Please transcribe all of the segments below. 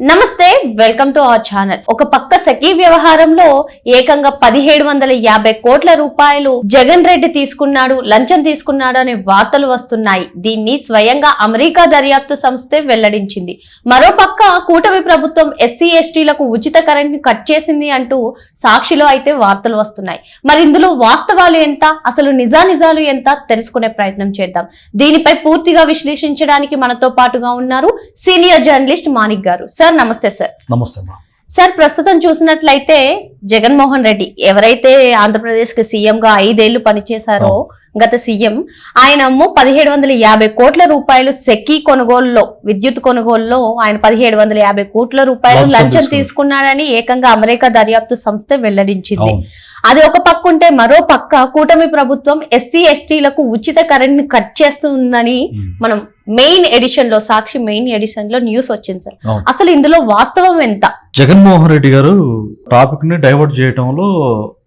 నమస్తే welcome to our channel. ఒక పక్క సఖీ వ్యవహారంలో ఏకంగా పదిహేడు వందల యాభై కోట్ల రూపాయలు జగన్ రెడ్డి తీసుకున్నాడు లంచం తీసుకున్నాడు అనే వార్తలు వస్తున్నాయి. దీన్ని స్వయంగా అమెరికా దర్యాప్తు సంస్థే వెల్లడించింది. మరో పక్క కూటమి ప్రభుత్వం ఎస్సీ ఎస్టీలకు ఉచిత కరెంట్ కట్ చేసింది అంటూ సాక్షిలో అయితే వార్తలు వస్తున్నాయి. మరి ఇందులో వాస్తవాలు ఎంత? అసలు నిజానిజాలు ఎంత? తెలుసుకునే ప్రయత్నం చేద్దాం. దీనిపై పూర్తిగా విశ్లేషించడానికి మనతో పాటుగా ఉన్నారు సీనియర్ జర్నలిస్ట్ మాణిక్ గారు. సార్ నమస్తే సార్. నమస్తే సార్ ప్రస్తుతం చూసినట్లయితే జగన్మోహన్ రెడ్డి ఎవరైతే ఆంధ్రప్రదేశ్కి సీఎం గా ఐదేళ్ళు పనిచేశారో గత సీఎం ఆయన అమ్మో పదిహేడు వందల యాభై కోట్ల రూపాయలు సెక్కీ కొనుగోలులో విద్యుత్ కొనుగోలులో ఆయన పదిహేడు వందల యాభై కోట్ల రూపాయలు లంచం. తీసుకున్నాడని ఏకంగా అమెరికా దర్యాప్తు సంస్థ వెల్లడించింది అది ఒక పక్క ఉంటే మరో పక్క కూటమి ప్రభుత్వం ఎస్సీ ఎస్టీలకు ఉచిత కరెంట్ని కట్ చేస్తుందని. మనం మెయిన్ ఎడిషన్లో సాక్షి మెయిన్ ఎడిషన్లో న్యూస్ వచ్చింది సార్. అసలు ఇందులో వాస్తవం ఎంత జగన్మోహన్ రెడ్డి గారు టాపిక్ని డైవర్ట్ చేయటంలో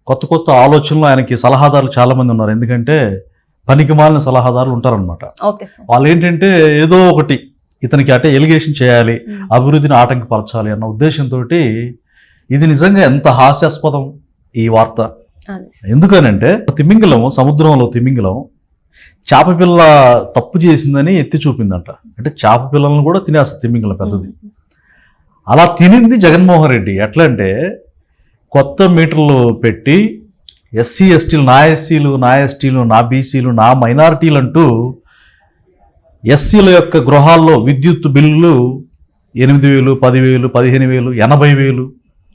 కొత్త కొత్త ఆలోచనలు ఆయనకి సలహాదారులు చాలా మంది ఉన్నారు. ఎందుకంటే పనికి మాలిన సలహాదారులు ఉంటారనమాట వాళ్ళు ఏంటంటే ఏదో ఒకటి ఇతనికి అంటే ఎలిగేషన్ చేయాలి అభివృద్ధిని ఆటంకపరచాలి అన్న ఉద్దేశంతో ఇది నిజంగా ఎంత హాస్యాస్పదం ఈ వార్త. ఎందుకనంటే తిమింగలం సముద్రంలో తిమింగలం చేప పిల్ల తప్పు చేసిందని ఎత్తి చూపిందంట. అంటే చేప పిల్లలను కూడా తినేస్తుంది తిమింగలం పెద్దది. అలా తినింది జగన్మోహన్ రెడ్డి. ఎట్లా అంటే కొత్త మీటర్లు పెట్టి ఎస్సీ ఎస్టీలు నా ఎస్సీలు నా ఎస్టీలు నా బీసీలు నా మైనారిటీలు అంటూ ఎస్సీల యొక్క గృహాల్లో విద్యుత్ బిల్లులు ఎనిమిది వేలు పదివేలు పదిహేను వేలు ఎనభై వేలు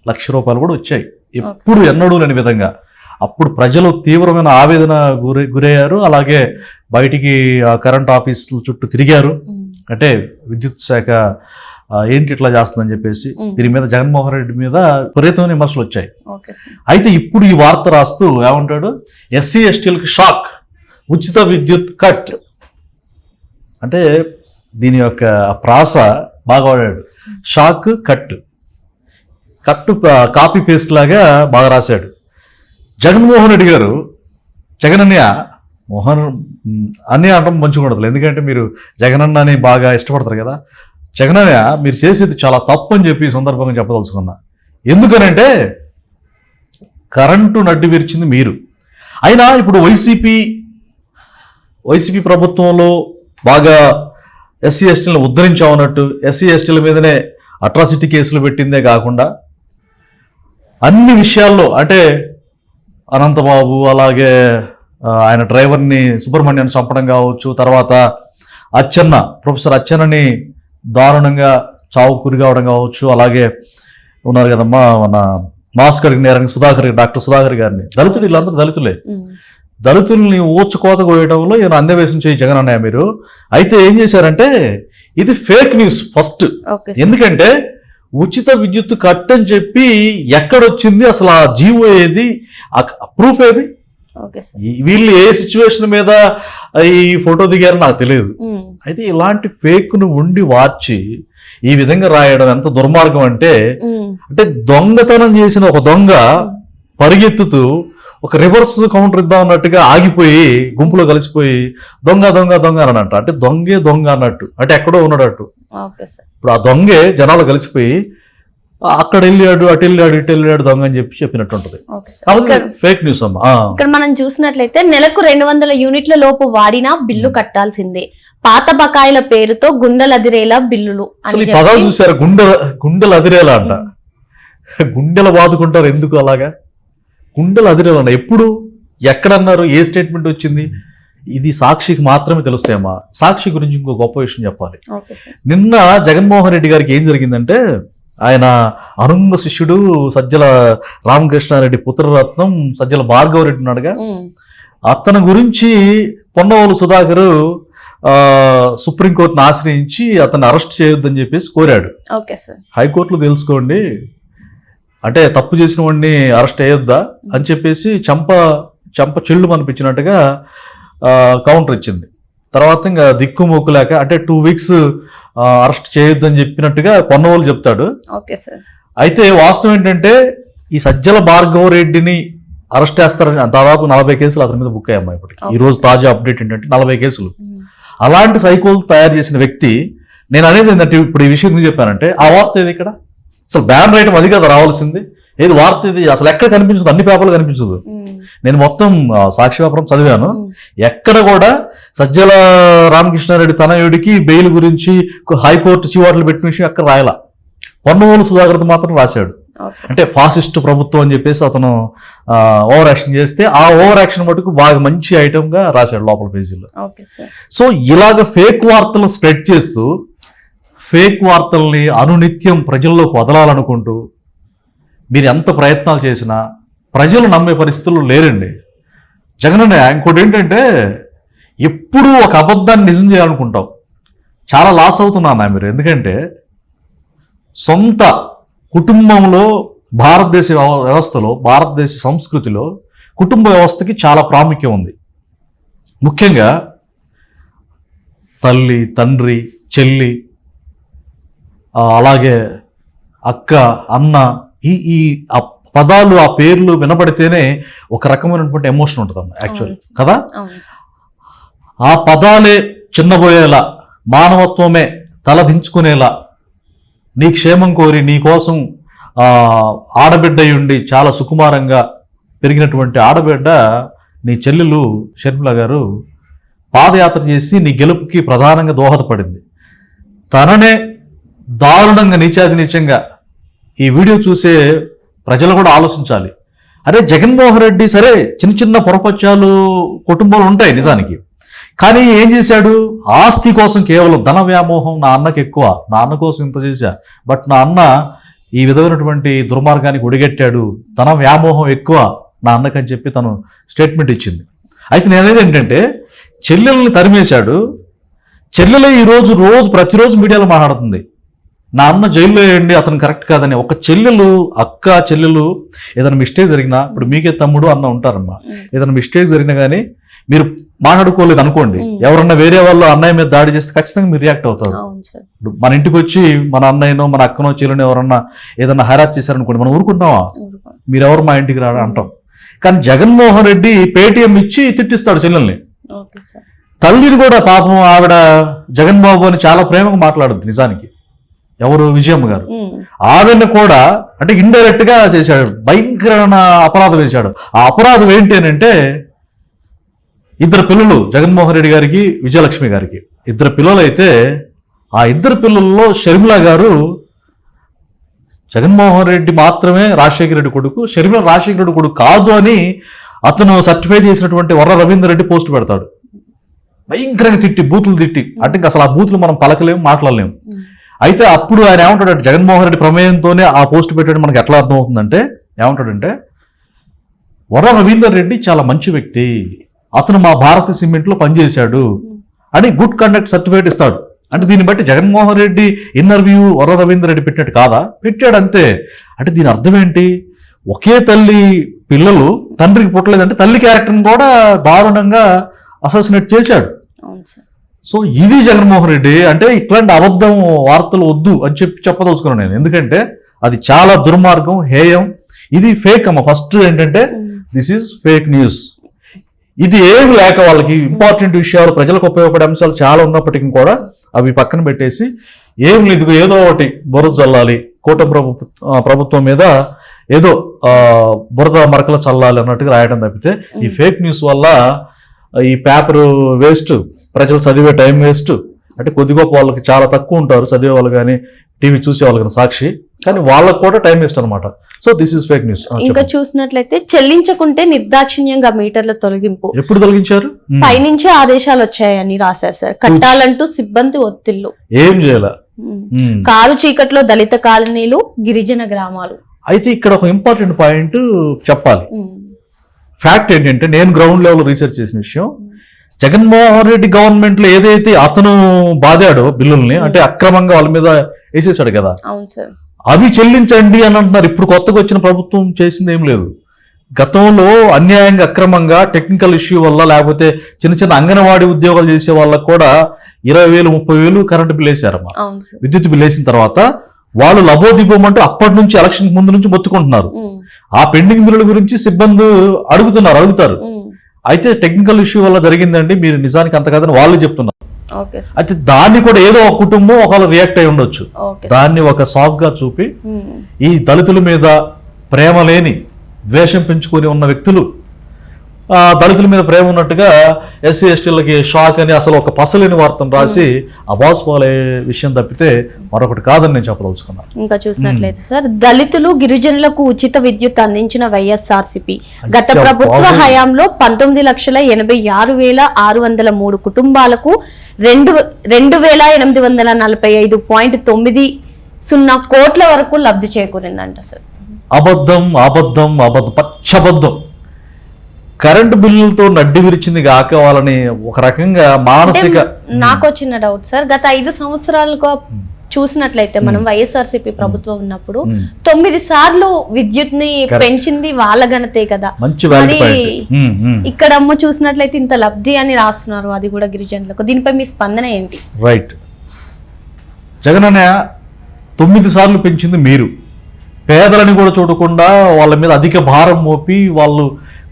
లక్ష రూపాయలు కూడా వచ్చాయి. ఎప్పుడు ఎన్నడూ లేని విధంగా. అప్పుడు ప్రజలు తీవ్రమైన ఆవేదన గురి గురయ్యారు. అలాగే బయటికి ఆ కరెంట్ ఆఫీసుల చుట్టూ తిరిగారు. అంటే విద్యుత్ శాఖ ఏంటి ఇట్లా చేస్తుందని చెప్పేసి. దీని మీద జగన్మోహన్ రెడ్డి మీద విపరీతమైన విమర్శలు వచ్చాయి. అయితే ఇప్పుడు ఈ వార్త రాస్తూ ఏమంటాడు? ఎస్సీ ఎస్టీలకు షాక్ ఉచిత విద్యుత్ కట్. అంటే దీని యొక్క ప్రాస బాగా వాడాడు. Shock cut. కట్టు కాపీ పేస్ట్ లాగా బాగా రాశాడు. జగన్మోహన్ రెడ్డి గారు జగన్ అన్నయ్య మోహన్ అన్నయ్య అనడం మంచిగా ఉండదు. ఎందుకంటే మీరు జగన్ అన్నని బాగా ఇష్టపడతారు కదా. జగనయ్య మీరు చేసేది చాలా తప్పు అని చెప్పి సందర్భంగా చెప్పదలుచుకున్నా. ఎందుకనంటే కరెంటు నడ్డి విరిచింది మీరు. అయినా ఇప్పుడు వైసీపీ వైసీపీ ప్రభుత్వంలో బాగా ఎస్సీ ఎస్టీలను ఉద్ధరించామన్నట్టు ఎస్సీ ఎస్టీల మీదనే అట్రాసిటీ కేసులు పెట్టిందే కాకుండా అన్ని విషయాల్లో అంటే అనంతబాబు అలాగే ఆయన డ్రైవర్ని సుబ్రహ్మణ్యాన్ని చంపడం కావచ్చు తర్వాత అచ్చెన్న ప్రొఫెసర్ అచ్చెన్నని దారుణంగా చావు కురి కావడం కావచ్చు. అలాగే ఉన్నారు కదమ్మా మన భాస్కర్ నేరంగా సుధాకర్ డాక్టర్ సుధాకర్ గారిని. దళితులు వీళ్ళందరూ దళితులే. దళితుల్ని ఊచకోత కోయడంలో ఈయన అందేవేశం చేయి జగన్ అన్నయ్య మీరు. అయితే ఏం చేశారంటే ఇది ఫేక్ న్యూస్ ఫస్ట్. ఎందుకంటే ఉచిత విద్యుత్ కట్ అని చెప్పి ఎక్కడొచ్చింది అసలు ఆ జీవో ఏది? ప్రూఫ్ ఏది? వీళ్ళు ఏ సిచ్యువేషన్ మీద ఈ ఫోటో దిగారో నాకు తెలియదు. అయితే ఇలాంటి ఫేక్ను ఉండి వార్చి ఈ విధంగా రాయడం ఎంత దుర్మార్గం అంటే. అంటే దొంగతనం చేసిన ఒక దొంగ పరిగెత్తుతూ ఒక రివర్స్ కౌంటర్ ఇద్దాం అన్నట్టుగా ఆగిపోయి గుంపులో కలిసిపోయి దొంగ దొంగ దొంగ అని అన్నట్టు అంటే దొంగే దొంగ అన్నట్టు. అంటే ఎక్కడో ఉన్నాడట్టు. ఇప్పుడు ఆ దొంగే జనాలు కలిసిపోయి "ఆ, అక్కడ వెళ్ళాడు అటు వెళ్ళాడు ఇటు వెళ్ళాడు దొంగ అని చెప్పి చెప్పినట్టు ఉంటుంది ఫేక్ న్యూస్ అమ్మా. ఇక్కడ మనం చూసినట్లయితే నెలకు రెండు వందల యూనిట్ల లోపు వాడినా బిల్లు కట్టాల్సిందే. పాత బకాయిల పేరుతో గుండెలదిరేలా బిల్లులు అసలు ఈ పదాలు చూసారు? గుండెల గుండెలు అదిరేలా అంట. గుండెలు బాదుకుంటారు ఎందుకు అలాగా? గుండెలు అదిరేలా అంట. ఎప్పుడు? ఎక్కడన్నారు? ఏ స్టేట్మెంట్ వచ్చింది? ఇది సాక్షికి మాత్రమే తెలుస్తాయమ్మా సాక్షి గురించి ఇంకో గొప్ప విషయం చెప్పాలి. నిన్న జగన్మోహన్ రెడ్డి గారికి ఏం జరిగిందంటే ఆయన అనుంగ శిష్యుడు సజ్జల రామకృష్ణారెడ్డి పుత్రరత్నం సజ్జల భార్గవ రెడ్డి ఉన్నాడుగా. అతని గురించి పొన్నవోలు సుధాకర్ ఆ, సుప్రీంకోర్టును ఆశ్రయించి అతన్ని అరెస్ట్ చేయొద్దని చెప్పేసి కోరాడు. Okay sir. హైకోర్టులో తెలుసుకోండి. అంటే తప్పు చేసిన వాడిని అరెస్ట్ అయ్యొద్దా అని చెప్పేసి చంప చంప చెల్లు అనిపించినట్టుగా కౌంటర్ ఇచ్చింది. తర్వాత ఇంకా దిక్కు మొక్కు లేక అంటే టూ వీక్స్ అరెస్ట్ చేయొద్దని చెప్పినట్టుగా పొన్నవోలు చెప్తాడు. Okay sir. అయితే వాస్తవం ఏంటంటే ఈ సజ్జల భార్గవ రెడ్డిని అరెస్ట్ చేస్తారని దాదాపు నలభై కేసులు అతని మీద బుక్ అయ్యాయి ఇప్పటికి. ఈ రోజు తాజా అప్డేట్ ఏంటంటే నలభై కేసులు. అలాంటి సైకోలు తయారు చేసిన వ్యక్తి నేను అనేది ఏంటంటే ఇప్పుడు ఈ విషయం ఎందుకు చెప్పానంటే ఆ వార్త ఏది ఇక్కడ? అసలు బ్యాన్ రైటం అది కదా రావాల్సింది. ఏది వార్త ఇది? అసలు ఎక్కడ కనిపించదు? అన్ని పేపర్లు కనిపించదు. నేను మొత్తం సాక్షి వ్యాపారం చదివాను. ఎక్కడ కూడా సజ్జల రామకృష్ణారెడ్డి తనయుడికి బెయిల్ గురించి హైకోర్టు చివాట్లు పెట్టిన విషయం ఎక్కడ రాయలా? పొన్నవోలు సుధాకర్ మాత్రం రాశాడు. అంటే ఫాసిస్ట్ ప్రభుత్వం అని చెప్పేసి అతను ఓవర్ యాక్షన్ చేస్తే ఆ ఓవర్ యాక్షన్ మటుకు బాగా మంచి ఐటమ్గా రాశాడు లోపల పేజీలో. సో ఇలాగ ఫేక్ వార్తలు స్ప్రెడ్ చేస్తూ ఫేక్ వార్తల్ని అనునిత్యం ప్రజల్లోకి వదలాలనుకుంటూ మీరు ఎంత ప్రయత్నాలు చేసినా ప్రజలు నమ్మే పరిస్థితుల్లో లేరండి. జగన్ ఇంకోటి ఏంటంటే ఎప్పుడూ ఒక అబద్ధాన్ని నిజం చేయాలనుకుంటాం. చాలా లాస్ అవుతున్నా మీరు. ఎందుకంటే సొంత కుటుంబంలో భారతదేశ వ్యవ- వ్యవస్థలో భారతదేశ సంస్కృతిలో కుటుంబ వ్యవస్థకి చాలా ప్రాముఖ్యం ఉంది. ముఖ్యంగా తల్లి తండ్రి చెల్లి అలాగే అక్క అన్న ఈ ఈ ఆ పదాలు ఆ పేర్లు వినబడితేనే ఒక రకమైనటువంటి ఎమోషన్ ఉంటుంది యాక్చువల్. కదా? ఆ పదాలే చిన్నబోయేలా మానవత్వమే తలదించుకునేలా. నీ క్షేమం కోరి నీ కోసం ఆడబిడ్డ ఉండి చాలా సుకుమారంగా పెరిగినటువంటి ఆడబిడ్డ నీ చెల్లెలు షర్మిల గారు పాదయాత్ర చేసి నీ గెలుపుకి ప్రధానంగా దోహదపడింది. తననే దారుణంగా నీచాది నీచంగా ఈ వీడియో చూసే ప్రజలు కూడా ఆలోచించాలి. అరే జగన్మోహన్ రెడ్డి సరే చిన్న చిన్న పొరపత్యాలు కుటుంబాలు ఉంటాయి నిజానికి. కానీ ఏం చేశాడు? ఆస్తి కోసం కేవలం ధన వ్యామోహం నా అన్నకి ఎక్కువ. నా అన్న కోసం ఇంత చేశా. బట్ నా అన్న ఈ విధమైనటువంటి దుర్మార్గానికి ఒడిగట్టాడు. ధన వ్యామోహం ఎక్కువ నా అన్నకని చెప్పి తను స్టేట్మెంట్ ఇచ్చింది. అయితే నేను అనేది ఏంటంటే చెల్లెల్ని తరిమేశాడు. చెల్లెలే ఈరోజు రోజు ప్రతిరోజు మీడియాలో మాట్లాడుతుంది. నా అన్న జైల్లో వేయండి అతను కరెక్ట్ కాదని. ఒక చెల్లెలు అక్క చెల్లెలు ఏదైనా మిస్టేక్ జరిగినా ఇప్పుడు మీకే తమ్ముడు అన్న ఉంటారమ్మా. ఏదైనా మిస్టేక్ జరిగినా కానీ మీరు మాట్లాడుకోలేదు అనుకోండి. ఎవరన్నా వేరే వాళ్ళు అన్నయ్య మీద దాడి చేస్తే ఖచ్చితంగా మీరు రియాక్ట్ అవుతారు. మన ఇంటికి వచ్చి మన అన్నయ్యనో మన అక్కనో చెల్లెనో ఎవరన్నా ఏదన్నా హరాజ్ చేశారనుకోండి మనం ఊరుకుంటామా ఊరుకో. మీరెవరు మా ఇంటికి రాడా అంటాం. కానీ జగన్మోహన్ రెడ్డి పేటీఎం ఇచ్చి తిట్టిస్తాడు చెల్లెల్ని. తల్లిని కూడా పాపం ఆవిడ జగన్ బాబు అని చాలా ప్రేమగా మాట్లాడుద్ది నిజానికి. ఎవరు? విజయమ్మ గారు. ఆవిడని కూడా అంటే ఇండైరెక్ట్గా చేశాడు. భయంకరమైన అపరాధం వేశాడు ఆ అపరాధం ఏంటి అని అంటే ఇద్దరు పిల్లలు జగన్మోహన్ రెడ్డి గారికి విజయలక్ష్మి గారికి. ఇద్దరు పిల్లలు అయితే ఆ ఇద్దరు పిల్లల్లో షర్మిల గారు జగన్మోహన్ రెడ్డి మాత్రమే రాజశేఖర రెడ్డి కొడుకు షర్మిల రాజశేఖర రెడ్డి కొడుకు కాదు అని అతను సర్టిఫై చేసినటువంటి వర్ర రవీందర్ రెడ్డి పోస్ట్ పెడతాడు. భయంకరంగా తిట్టి బూతులు తిట్టి. అంటే ఇంకా అసలు ఆ బూతులు మనం పలకలేము మాట్లాడలేము. అయితే అప్పుడు ఆయన ఏమంటాడంటే జగన్మోహన్ రెడ్డి ప్రమేయంతోనే ఆ పోస్ట్ పెట్టడం మనకు ఎట్లా అర్థమవుతుందంటే ఏమంటాడంటే వర రవీందర్ రెడ్డి చాలా మంచి వ్యక్తి. అతను మా భారత సిమెంట్లో పనిచేశాడు. అని గుడ్ కండక్ట్ సర్టిఫికేట్ ఇస్తాడు. అంటే దీన్ని బట్టి జగన్మోహన్ రెడ్డి ఇన్నర్వ్యూ వర రవీందర్ రెడ్డి పెట్టినట్టు కాదా? పెట్టాడు అంతే. అంటే దీని అర్థం ఏంటి? ఒకే తల్లి పిల్లలు తండ్రికి పుట్టలేదంటే తల్లి క్యారెక్టర్ని కూడా దారుణంగా అససినేట్ చేశాడు. సో ఇది జగన్మోహన్ రెడ్డి. అంటే ఇట్లాంటి అబద్ధం వార్తలు వద్దు అని చెప్పి చెప్పదలుచుకున్నాను నేను. ఎందుకంటే అది చాలా దుర్మార్గం హేయం. ఇది ఫేక్ అమ్మ. ఫస్ట్ ఏంటంటే దిస్ ఈజ్ ఫేక్ న్యూస్ ఇది ఏమి లేక వాళ్ళకి ఇంపార్టెంట్ విషయాలు ప్రజలకు ఉపయోగపడే అంశాలు చాలా ఉన్నప్పటికీ కూడా అవి పక్కన పెట్టేసి ఏం లేదు ఏదో ఒకటి బురద చల్లాలి కూటమి ప్రభు ఆ, ప్రభుత్వం మీద ఏదో బురద మరకలు చల్లాలి అన్నట్టుగా రాయడం తప్పితే ఈ ఫేక్ న్యూస్ వల్ల ఈ పేపర్ వేస్ట్ ప్రజలు చదివే టైం వేస్ట్ అంటే కొద్ది గొప్ప వాళ్ళకి చాలా తక్కువ ఉంటారు చదివే వాళ్ళు కానీ టీవీ చూసే వాళ్ళు కానీ సాక్షి. కానీ వాళ్ళకు కూడా టైం వేస్ట్ అనమాట so this is fake news ఇంకా చూసినట్లయితే చెల్లించకుంటే నిర్దాక్షిణ్యంగా మీటర్ల తొలగింపు. ఎప్పుడు తొలగించారు. పైనుంచే ఆదేశాలు వచ్చాయని రాశారు సార్ కట్టాలంటూ సిబ్బంది ఒత్తిళ్ళు. ఏం చేయాల? ఉమ్. మ్మ్. కాలు చీకట్లో దళిత కాలనీలు గిరిజన గ్రామాలు. అయితే ఇక్కడ ఒక ఇంపార్టెంట్ పాయింట్ చెప్పాలి. ఫ్యాక్ట్ ఏంటంటే నేను గ్రౌండ్ లెవెల్ రీసెర్చ్ చేసిన విషయం. జగన్మోహన్ రెడ్డి గవర్నమెంట్లో ఏదైతే అతను బాదాడో బిల్లుల్ని అంటే అక్రమంగా వాళ్ళ మీద వేసేసాడు కదా. అవును సార్. అవి చెల్లించండి అని అంటున్నారు. ఇప్పుడు కొత్తగా వచ్చిన ప్రభుత్వం చేసింది ఏం లేదు. గతంలో అన్యాయంగా అక్రమంగా టెక్నికల్ ఇష్యూ వల్ల లేకపోతే చిన్న చిన్న అంగన్వాడీ ఉద్యోగాలు చేసే వాళ్ళకు కూడా ఇరవై వేలు ముప్పై వేలు కరెంటు బిల్ వేసారమ్మా విద్యుత్ బిల్ వేసిన తర్వాత వాళ్ళు లబోదిబోమంటూ అప్పటి నుంచి ఎలక్షన్ ముందు నుంచి మొత్తుకుంటున్నారు. ఆ పెండింగ్ బిల్లుల గురించి సిబ్బంది అడుగుతున్నారు అడుగుతారు. అయితే టెక్నికల్ ఇష్యూ వల్ల జరిగిందండి. మీరు నిజానికి అంత కాదని వాళ్ళు చెప్తున్నారు. అయితే దాన్ని కూడా ఏదో ఒక కుటుంబం ఒకవేళ రియాక్ట్ అయి ఉండొచ్చు. దాన్ని ఒక సాఫ్గా చూపి ఉమ్. ఈ దళితుల మీద ప్రేమ లేని ద్వేషం పెంచుకొని ఉన్న వ్యక్తులు దళితుల మీద ప్రేమ ఉన్నట్టుగా ఎస్సీ ఎస్టీలకి షాక్ అని అసలు ఒక పసలేని వార్తను రాసి అబాస్ పాలే విషయం తప్పితే మరొకటి కాదని నేను చెప్పదలుచుకున్నాను. ఇంకా చూసినట్లయితే సార్ దళితులు గిరిజనులకు ఉచిత విద్యుత్ అందించిన వైఎస్ఆర్సిపి. గత ప్రభుత్వ. హయాంలో పంతొమ్మిది లక్షల ఎనభై ఆరు వేల ఆరు వందల మూడు కుటుంబాలకు రెండు రెండు వేల ఎనిమిది వందల నలభై ఐదు పాయింట్ తొమ్మిది సున్నా కోట్ల వరకు లబ్ధి చేకూరిందంట సార్. అబద్ధం అబద్ధం అబద్ధం పచ్చబద్ధం. కరెంటు బిల్లులతో నడ్డి విరిచింది కాక వాళ్ళని ఒక రకంగా మానసిక నాకు వచ్చిన డౌట్ సార్ గత ఐదు సంవత్సరాలుగా చూసినట్లయితే మనం వైఎస్ఆర్సీపీ ప్రభుత్వం ఉన్నప్పుడు మ్మ్. తొమ్మిది సార్లు విద్యుత్ని పెంచింది వాళ్ళ ఘనతే కదా. మరి. ఇక్కడ అమ్మ చూసినట్లయితే ఇంత లబ్ధి అని రాస్తున్నారు అది కూడా గిరిజనులకు. దీనిపై మీ స్పందన ఏంటి? రైట్ జగన్ తొమ్మిది సార్లు పెంచింది మీరు. పేదలని కూడా చూడకుండా వాళ్ళ మీద అధిక భారం మోపి వాళ్ళు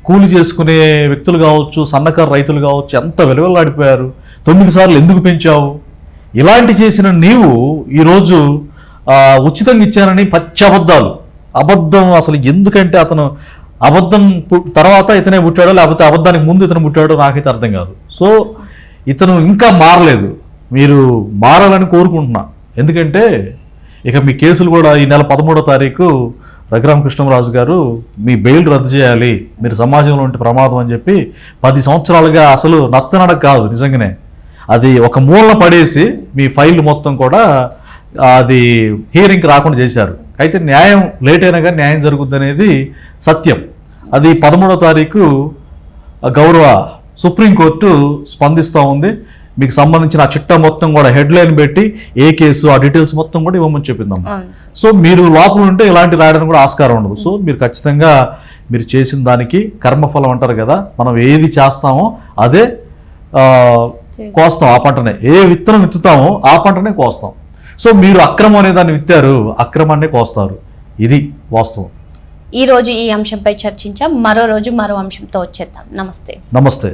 కూలి చేసుకునే వ్యక్తులు కావచ్చు సన్నకారు రైతులు కావచ్చు ఎంత విలువలాడిపోయారు తొమ్మిది సార్లు ఎందుకు పెంచావు? ఇలాంటి చేసిన నీవు ఈరోజు ఉచితంగా ఇచ్చానని పచ్చి అబద్ధాలు అబద్ధం అసలు ఎందుకంటే అతను అబద్ధం తర్వాత ఇతనే పుట్టాడో లేకపోతే అబద్ధానికి ముందు ఇతను పుట్టాడో నాకైతే అర్థం కాదు. సో ఇతను ఇంకా మారలేదు. మీరు మారాలని కోరుకుంటున్నా. ఎందుకంటే ఇక మీ కేసులు కూడా ఈ నెల పదమూడో తారీఖు రఘురామకృష్ణరాజు గారు మీ బెయిల్ రద్దు చేయాలి. మీరు సమాజంలో ఉంటే ప్రమాదం అని చెప్పి పది సంవత్సరాలుగా అసలు నత్తనడ కాదు నిజంగానే. అది ఒక మూలన పడేసి మీ ఫైల్ మొత్తం కూడా అది హియరింగ్కి రాకుండా చేశారు. అయితే న్యాయం లేట్ అయినా కానీ న్యాయం జరుగుద్ది అనేది సత్యం. అది పదమూడో తారీఖు గౌరవ సుప్రీంకోర్టు స్పందిస్తూ ఉంది. మీకు సంబంధించిన ఆ చిట్టా మొత్తం కూడా హెడ్లైన్ పెట్టి ఏ కేసు ఆ డీటెయిల్స్ మొత్తం కూడా ఇవ్వమని చెప్పిందాం. సో మీరు లోపల ఉంటే ఇలాంటి రాయడానికి కూడా ఆస్కారం ఉండదు. సో మీరు ఖచ్చితంగా మీరు చేసిన దానికి కర్మఫలం అంటారు కదా మనం ఏది చేస్తామో అదే ఆ, కోస్తాం ఆ పంటనే. ఏ విత్తనం విత్తుతామో ఆ పంటనే కోస్తాం. సో మీరు అక్రమం అనే దాన్ని విత్తారు అక్రమాన్నే కోస్తారు. ఇది వాస్తవం. ఈ రోజు ఈ అంశంపై చర్చించాం. మరో రోజు మరో అంశంతో వచ్చేద్దాం. నమస్తే. నమస్తే.